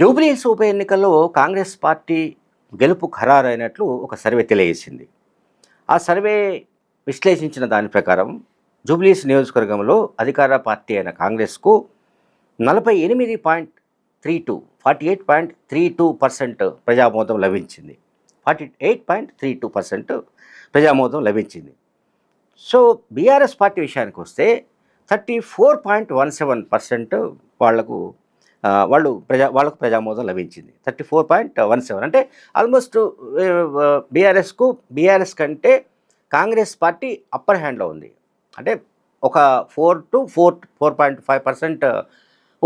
జూబ్లీహిల్స్ ఉప ఎన్నికల్లో కాంగ్రెస్ పార్టీ గెలుపు ఖరారైనట్లు ఒక సర్వే తెలియజేసింది. ఆ సర్వే విశ్లేషించిన దాని ప్రకారం జూబ్లీహిల్స్ నియోజకవర్గంలో అధికార పార్టీ అయిన కాంగ్రెస్కు నలభై ఎనిమిది point three two forty eight point three two percent ప్రజామోదం లభించింది. Forty eight point three two percent ప్రజామోదం లభించింది. సో బీఆర్ఎస్ పార్టీ విషయానికి వస్తే thirty four point one seven percent వాళ్ళకు వాళ్ళు ప్రజా వాళ్ళకు ప్రజామోదం లభించింది. Thirty four point one seven. అంటే ఆల్మోస్ట్ బీఆర్ఎస్కు బీఆర్ఎస్ కంటే కాంగ్రెస్ పార్టీ అప్పర్ హ్యాండ్లో ఉంది. అంటే ఒక four to four four point five percent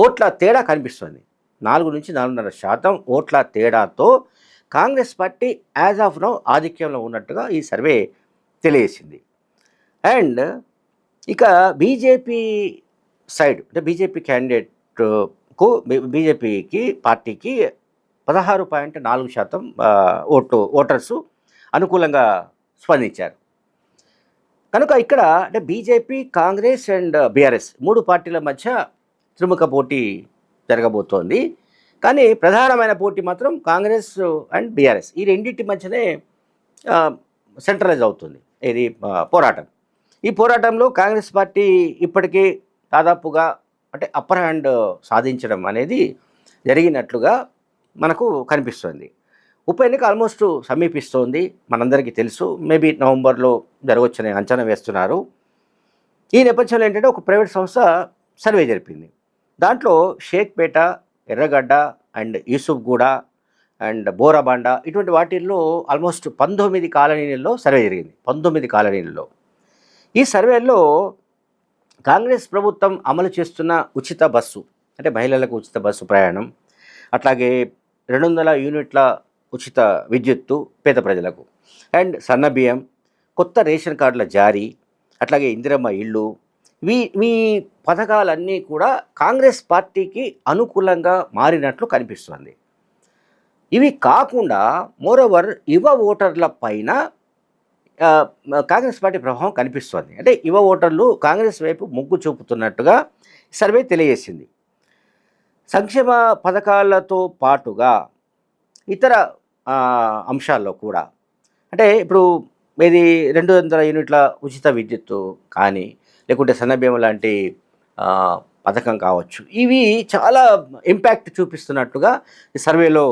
ఓట్ల తేడా కనిపిస్తుంది. నాలుగు నుంచి నాలుగున్నర శాతం ఓట్ల తేడాతో Congress party as of now ఆధిక్యంలో ఉన్నట్టుగా ఈ సర్వే తెలియజేసింది. అండ్ ఇక బీజేపీ సైడ్ అంటే బీజేపీ క్యాండిడేట్ కు బీజేపీకి పార్టీకి పదహారు పాయింట్ నాలుగు శాతం ఓటు ఓటర్సు అనుకూలంగా స్పందించారు. కనుక ఇక్కడ అంటే బీజేపీ కాంగ్రెస్ అండ్ బీఆర్ఎస్ మూడు పార్టీల మధ్య త్రిముఖ పోటీ జరగబోతోంది. కానీ ప్రధానమైన పోటీ మాత్రం కాంగ్రెస్ అండ్ బీఆర్ఎస్. ఈ రెండింటి మధ్యనే సెంట్రలైజ్ అవుతుంది. ఇది పోరాటం. ఈ పోరాటంలో కాంగ్రెస్ పార్టీ ఇప్పటికీ దాదాపుగా అంటే అప్పర్ హ్యాండ్ సాధించడం అనేది జరిగినట్లుగా మనకు కనిపిస్తుంది. ఉప ఎన్నిక ఆల్మోస్ట్ సమీపిస్తోంది. మనందరికీ తెలుసు. మేబీ నవంబర్లో జరగవచ్చని అంచనా వేస్తున్నారు. ఈ నేపథ్యంలో ఏంటంటే ఒక ప్రైవేట్ సంస్థ సర్వే జరిపింది. దాంట్లో షేక్పేట ఎర్రగడ్డ అండ్ యూసుఫ్గూడ అండ్ బోరాబాండ ఇటువంటి వాటిల్లో ఆల్మోస్ట్ పంతొమ్మిది కాలనీలలో సర్వే జరిగింది. పంతొమ్మిది కాలనీలలో. ఈ సర్వేలో కాంగ్రెస్ ప్రభుత్వం అమలు చేస్తున్న ఉచిత బస్సు అంటే మహిళలకు ఉచిత బస్సు ప్రయాణం అట్లాగే రెండు వందల యూనిట్ల ఉచిత విద్యుత్తు పేద ప్రజలకు. అండ్ సన్న బియ్యం కొత్త రేషన్ కార్డుల జారీ అట్లాగే ఇందిరమ్మ ఇళ్ళు. వీ మీ పథకాలన్నీ కూడా కాంగ్రెస్ పార్టీకి అనుకూలంగా మారినట్లు కనిపిస్తుంది. ఇవి కాకుండా మోరోవర్ యువ ఓటర్ల పైన కాంగ్రెస్ పార్టీ ప్రభావం కనిపిస్తోంది. అంటే యువ ఓటర్లు కాంగ్రెస్ వైపు మొగ్గు చూపుతున్నట్టుగా సర్వే తెలియజేసింది. సంక్షేమ పథకాలతో పాటుగా ఇతర అంశాల్లో కూడా. అంటే ఇప్పుడు ఇది రెండు వందల యూనిట్ల ఉచిత విద్యుత్తు కానీ లేకుంటే సన్నబీమ లాంటి పథకం కావచ్చు. ఇవి చాలా ఇంపాక్ట్ చూపిస్తున్నట్టుగా ఈ సర్వేలో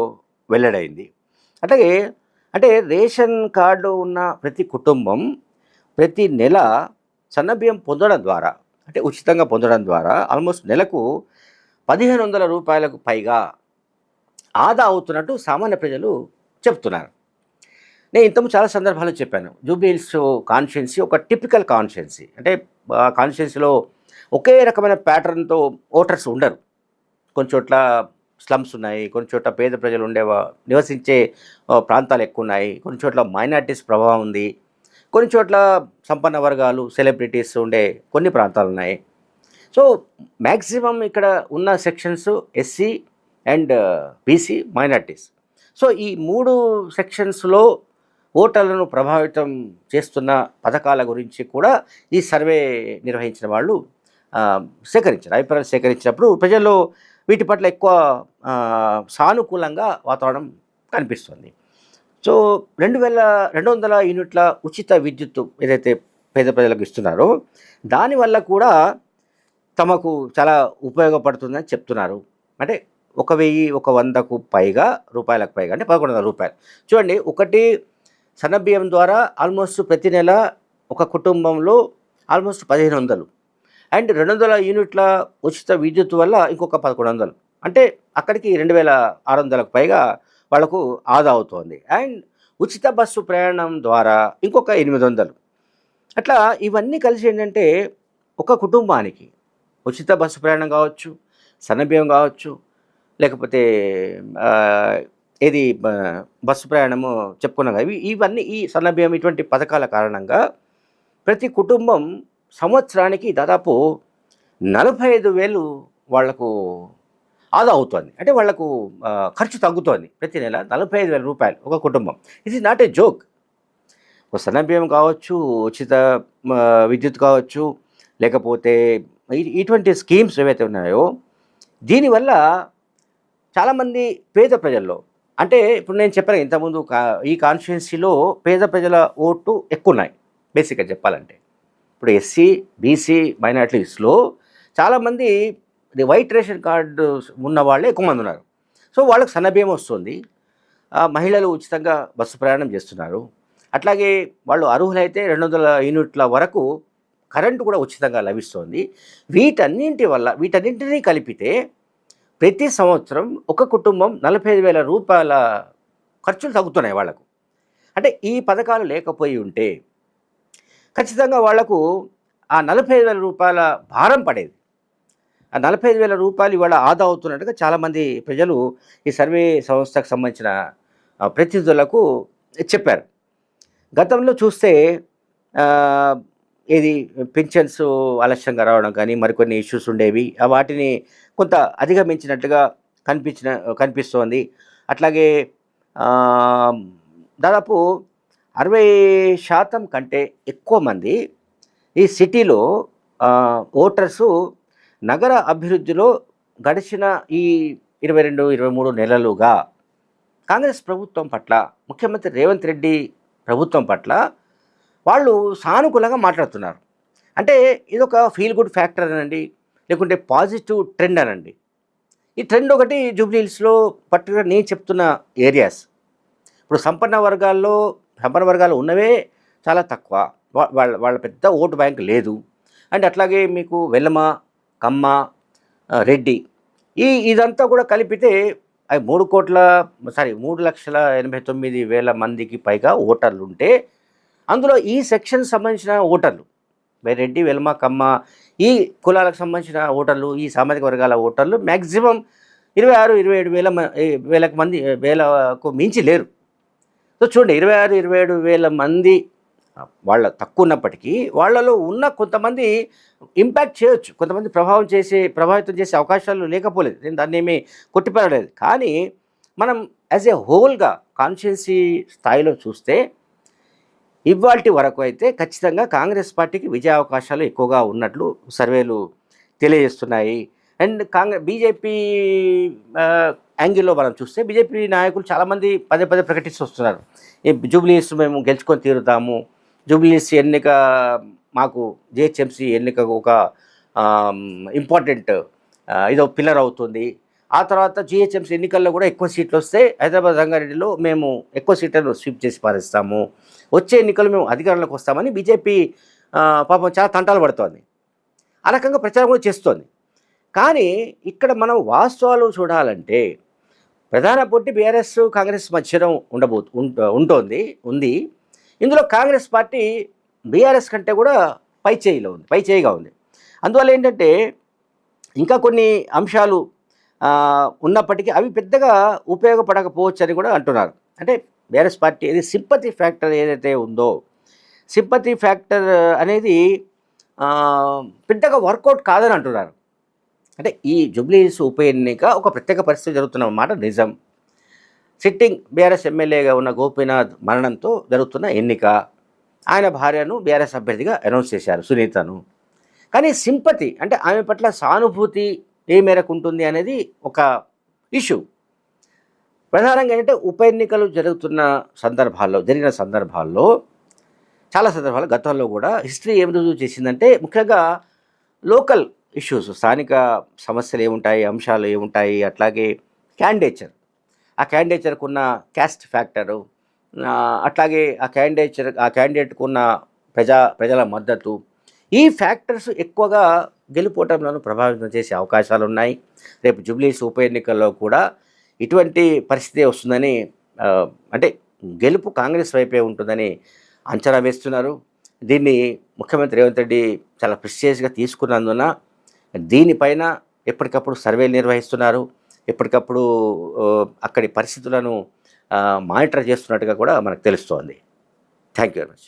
వెల్లడైంది. అలాగే అంటే రేషన్ కార్డు ఉన్న ప్రతి కుటుంబం ప్రతి నెల సన్నబియ్యం పొందడం ద్వారా అంటే ఉచితంగా పొందడం ద్వారా ఆల్మోస్ట్ నెలకు పదిహేను వందల రూపాయలకు పైగా ఆదా అవుతున్నట్టు సామాన్య ప్రజలు చెప్తున్నారు. నేను ఇంతకు చాలా సందర్భాల్లో చెప్పాను. జూబ్లీహిల్స్ కాన్స్టిట్యున్సీ ఒక టిపికల్ కాన్స్టిట్యున్సీ అంటే కాన్స్టిట్యున్సీలో ఒకే రకమైన ప్యాటర్న్తో ఓటర్స్ ఉండరు. కొన్ని చోట్ల స్లమ్స్ ఉన్నాయి కొన్ని చోట్ల పేద ప్రజలు ఉండే నివసించే ప్రాంతాలు ఎక్కువ ఉన్నాయి కొన్ని చోట్ల మైనార్టీస్ ప్రభావం ఉంది కొన్ని చోట్ల సంపన్న వర్గాలు సెలబ్రిటీస్ ఉండే కొన్ని ప్రాంతాలు ఉన్నాయి. సో మ్యాక్సిమం ఇక్కడ ఉన్న sections SC and BC minorities so ఈ మూడు సెక్షన్స్లో ఓటర్లను ప్రభావితం చేస్తున్న పథకాల గురించి కూడా ఈ సర్వే నిర్వహించిన వాళ్ళు సేకరించారు అభిప్రాయాలు సేకరించినప్పుడు ప్రజల్లో వీటి పట్ల ఎక్కువ సానుకూలంగా వాతావరణం కనిపిస్తుంది. సో రెండు వేల రెండు వందల యూనిట్ల ఉచిత విద్యుత్ ఏదైతే పేద ప్రజలకు ఇస్తున్నారో దానివల్ల కూడా తమకు చాలా ఉపయోగపడుతుందని చెప్తున్నారు. అంటే ఒక వెయ్యి ఒక వందకు పైగా రూపాయలకు పైగా అంటే పదకొండు వందల రూపాయలు. చూడండి ఒకటి సన్నబియ్యం ద్వారా ఆల్మోస్ట్ ప్రతి నెల ఒక కుటుంబంలో ఆల్మోస్ట్ పదిహేను వందలు అండ్ రెండు వందల యూనిట్ల ఉచిత విద్యుత్ వల్ల ఇంకొక పదకొండు వందలు అంటే అక్కడికి రెండు వేల ఆరు వందలకు పైగా వాళ్ళకు ఆదా అవుతోంది. అండ్ ఉచిత బస్సు ప్రయాణం ద్వారా ఇంకొక ఎనిమిది వందలు అట్లా ఇవన్నీ కలిసి ఏంటంటే ఒక కుటుంబానికి ఉచిత బస్సు ప్రయాణం కావచ్చు సన్నబియ్యం కావచ్చు లేకపోతే ఏది బస్సు ప్రయాణము చెప్పుకున్నాం కదా ఇవి ఇవన్నీ ఈ సన్నబియ్యం ఇటువంటి పథకాల కారణంగా ప్రతి కుటుంబం సంవత్సరానికి దాదాపు నలభై ఐదు వేలు వాళ్ళకు ఆదా అవుతుంది. అంటే వాళ్ళకు ఖర్చు తగ్గుతోంది ప్రతి నెల నలభై ఐదు వేల రూపాయలు ఒక కుటుంబం. ఇది నాట్ ఏ జోక్ ఒక సన్నభ్యం కావచ్చు ఉచిత విద్యుత్ కావచ్చు లేకపోతే ఇటువంటి స్కీమ్స్ ఏవైతే ఉన్నాయో దీనివల్ల చాలామంది పేద ప్రజల్లో అంటే ఇప్పుడు నేను చెప్పాను ఇంతకుముందు కా- ఈ కాన్స్టిట్యున్సీలో పేద ప్రజల ఓటు ఎక్కువ ఉన్నాయి. బేసిక్గా చెప్పాలంటే. ఇప్పుడు ఎస్సీ బీసీ మైనార్టీస్లో చాలామంది వైట్ రేషన్ కార్డు ఉన్న వాళ్ళే ఎక్కువ మంది ఉన్నారు. సో వాళ్ళకి సన్నబియ్యం వస్తుంది. మహిళలు ఉచితంగా బస్సు ప్రయాణం చేస్తున్నారు. అట్లాగే వాళ్ళు అర్హులైతే రెండు వందల యూనిట్ల వరకు కరెంటు కూడా ఉచితంగా లభిస్తుంది. వీటన్నింటి వల్ల వీటన్నింటినీ కలిపితే ప్రతి సంవత్సరం ఒక కుటుంబం నలభై ఐదు వేల రూపాయల ఖర్చులు తగ్గుతున్నాయి వాళ్ళకు అంటే ఈ పథకాలు లేకపోయి ఉంటే ఖచ్చితంగా వాళ్ళకు ఆ నలభై వేల రూపాయల భారం పడేది. ఆ నలభై ఐదు వేల రూపాయలు ఇవాళ ఆదా అవుతున్నట్టుగా చాలామంది ప్రజలు ఈ సర్వే సంస్థకు సంబంధించిన ప్రతినిధులకు చెప్పారు. గతంలో చూస్తే ఇది పెన్షన్స్ ఆలస్యంగా రావడం కానీ మరికొన్ని ఇష్యూస్ ఉండేవి. వాటిని కొంత అధిగమించినట్టుగా కనిపించిన కనిపిస్తోంది. అట్లాగే దాదాపు అరవై శాతం కంటే ఎక్కువ మంది ఈ సిటీలో ఓటర్సు నగర అభివృద్ధిలో గడిచిన ఈ ఇరవై రెండు ఇరవై మూడు నెలలుగా కాంగ్రెస్ ప్రభుత్వం పట్ల ముఖ్యమంత్రి రేవంత్ రెడ్డి ప్రభుత్వం పట్ల వాళ్ళు సానుకూలంగా మాట్లాడుతున్నారు. అంటే ఇదొక ఫీల్ గుడ్ ఫ్యాక్టర్ అనండి లేకుంటే పాజిటివ్ ట్రెండ్ అనండి. ఈ ట్రెండ్ ఒకటి జూబ్లీహిల్స్లో పర్టికులర్ నేను చెప్తున్న ఏరియాస్. ఇప్పుడు సంపన్న వర్గాల్లో సంపన్న వర్గాలు ఉన్నవే చాలా తక్కువ. వాళ్ళ వాళ్ళ పెద్ద ఓటు బ్యాంక్ లేదు. అండ్ అట్లాగే మీకు వెల్లమ కమ్మ రెడ్డి ఈ ఇదంతా కూడా కలిపితే అవి మూడు కోట్ల సారీ మూడు లక్షల ఎనభై తొమ్మిది వేల మందికి పైగా ఓటర్లు ఉంటే అందులో ఈ సెక్షన్ సంబంధించిన ఓటర్లు రెడ్డి వెల్మ కమ్మ ఈ కులాలకు సంబంధించిన ఓటర్లు ఈ సామాజిక వర్గాల ఓటర్లు మ్యాక్సిమం ఇరవై ఆరు ఇరవై ఏడు వేల వేలకు మంది వేలకు మించి లేరు. సో చూడండి ఇరవై ఆరు ఇరవై ఏడు వేల మంది వాళ్ళ తక్కువ ఉన్నప్పటికీ వాళ్ళలో ఉన్న కొంతమంది ఇంపాక్ట్ చేయొచ్చు. కొంతమంది ప్రభావం చేసే ప్రభావితం చేసే అవకాశాలు లేకపోలేదు. నేను దాన్ని ఏమీ కొట్టిపెరలేదు కానీ మనం యాజ్ ఏ హోల్గా కాన్షియన్సీ స్థాయిలో చూస్తే ఇవాల్టి వరకు అయితే ఖచ్చితంగా కాంగ్రెస్ పార్టీకి విజయ అవకాశాలు ఎక్కువగా ఉన్నట్లు సర్వేలు తెలియజేస్తున్నాయి. అండ్ కాంగ్రెస్ బీజేపీ యాంగిల్లో మనం చూస్తే బీజేపీ నాయకులు చాలామంది పదే పదే ప్రకటిస్తూ వస్తున్నారు. ఈ జూబ్లీస్ మేము గెలుచుకొని తీరుతాము. జూబ్లీస్ ఎన్నిక మాకు జిహెచ్ఎంసీ ఎన్నిక ఒక ఇంపార్టెంట్ ఇదో పిల్లర్ అవుతుంది. ఆ తర్వాత జిహెచ్ఎంసీ ఎన్నికల్లో కూడా ఎక్కువ సీట్లు వస్తే హైదరాబాద్ రంగారెడ్డిలో మేము ఎక్కువ సీట్లను స్వీప్ చేసి పారేస్తాము. వచ్చే ఎన్నికలు మేము అధికారంలోకి వస్తామని బీజేపీ పాపం చాలా తంటాలు పడుతోంది. ఆ రకంగా ప్రచారం కూడా చేస్తోంది. కానీ ఇక్కడ మనం వాస్తవాలు చూడాలంటే ప్రధాన పోటీ బీఆర్ఎస్ కాంగ్రెస్ మధ్యలో ఉండబో ఉంటుంది ఉంటోంది ఉంది. ఇందులో కాంగ్రెస్ పార్టీ బీఆర్ఎస్ కంటే కూడా పై చేయిలో ఉంది పై చేయిగా ఉంది. అందువల్ల ఏంటంటే ఇంకా కొన్ని అంశాలు ఉన్నప్పటికీ అవి పెద్దగా ఉపయోగపడకపోవచ్చు అని కూడా అంటున్నారు. అంటే బీఆర్ఎస్ పార్టీ ఇది సింపతి ఫ్యాక్టర్ ఏదైతే ఉందో సింపతి ఫ్యాక్టర్ అనేది పెద్దగా వర్కౌట్ కాదని అంటున్నారు. అంటే ఈ జూబ్లీహిల్స్ ఉప ఎన్నిక ఒక ప్రత్యేక పరిస్థితి జరుగుతున్న మాట నిజం. సిట్టింగ్ బీఆర్ఎస్ ఎమ్మెల్యేగా ఉన్న గోపీనాథ్ మరణంతో జరుగుతున్న ఎన్నిక. ఆయన భార్యను బీఆర్ఎస్ అభ్యర్థిగా అనౌన్స్ చేశారు సునీతను. కానీ సింపతి అంటే ఆమె పట్ల సానుభూతి ఏ మేరకు ఉంటుంది అనేది ఒక ఇష్యూ. ప్రధానంగా ఏంటంటే ఉప ఎన్నికలు జరుగుతున్న సందర్భాల్లో జరిగిన సందర్భాల్లో చాలా సందర్భాల్లో గతంలో కూడా హిస్టరీ ఏం రుజువు చేసిందంటే ముఖ్యంగా లోకల్ ఇష్యూస్ స్థానిక సమస్యలు ఏముంటాయి అంశాలు ఏముంటాయి అట్లాగే క్యాండిడేచర్ ఆ క్యాండేచర్కు ఉన్న క్యాస్ట్ ఫ్యాక్టరు అట్లాగే ఆ క్యాండేచర్ ఆ క్యాండిడేట్కు ఉన్న ప్రజా ప్రజల మద్దతు ఈ ఫ్యాక్టర్స్ ఎక్కువగా గెలుపోవటంలో ప్రభావితం చేసే అవకాశాలు ఉన్నాయి రేపు జూబ్లీస్ ఉప ఎన్నికల్లో కూడా ఇటువంటి పరిస్థితి వస్తుందని అంటే గెలుపు కాంగ్రెస్ వైపే ఉంటుందని అంచనా వేస్తున్నారు. దీన్ని ముఖ్యమంత్రి రేవంత్ రెడ్డి చాలా ప్రిసియస్గా తీసుకున్నందున దీనిపైన ఎప్పటికప్పుడు సర్వేలు నిర్వహిస్తున్నారు. ఎప్పటికప్పుడు అక్కడి పరిస్థితులను మానిటర్ చేస్తున్నట్టుగా కూడా మనకు తెలుస్తోంది. Thank you very much.